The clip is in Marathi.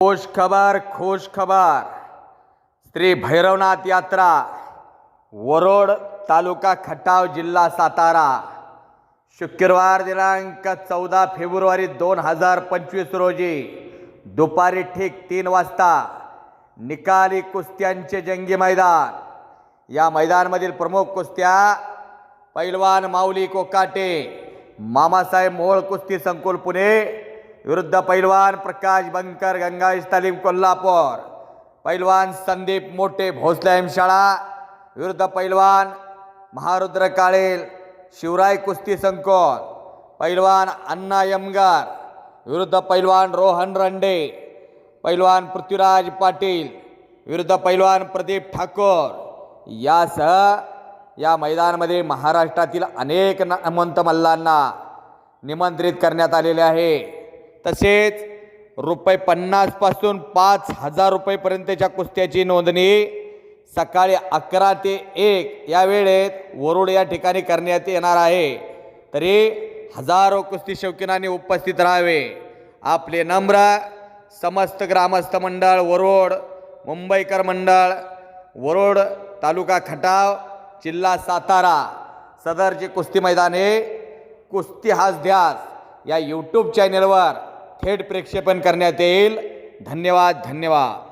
खोश खबर खोश खबर. श्री भैरवनाथ यात्रा वरोड तालुका खटाव जिल्हा सातारा. शुक्रवार दिनांक चौदा फेब्रुवारी दोन हजार पंचवीस रोजी दुपारी ठीक तीन वाजता निकाली कुस्त्यांचे जंगी मैदान. या मैदानामधील प्रमुख कुस्त्या पैलवान माऊली कोकाटे मामासाहेब मोहोळ कुस्ती संकुल पुणे विरुद्ध पैलवान प्रकाश बंकर गंगाईस तालीम कोल्हापूर. पैलवान संदीप मोठे भोसले शाळा. विरुद्ध पैलवान महारुद्र काळेल शिवराय कुस्ती संकोल. पैलवान अण्णा यमगार. विरुद्ध पैलवान रोहन रंडे. पैलवान पृथ्वीराज पाटील. विरुद्ध पैलवान प्रदीप ठाकूर. यासह या मैदानामध्ये महाराष्ट्रातील अनेक नामवंत मल्लांना निमंत्रित करण्यात आलेले आहे. तसेच रुपये पन्नासपासून पाच हजार रुपयेपर्यंतच्या कुस्त्याची नोंदणी सकाळी अकरा ते एक या वेळेत वरुड या ठिकाणी करण्यात येणार आहे. तरी हजारो कुस्ती शौकीनांनी उपस्थित राहावे. आपले नम्र समस्त ग्रामस्थ मंडळ वरोड मुंबईकर मंडळ वरोड तालुका खटाव जिल्हा सातारा सदरची कुस्ती मैदाने कुस्ती हाच ध्यास या यूट्यूब चॅनेलवर थेट प्रक्षेपण करण्यात येईल. धन्यवाद धन्यवाद.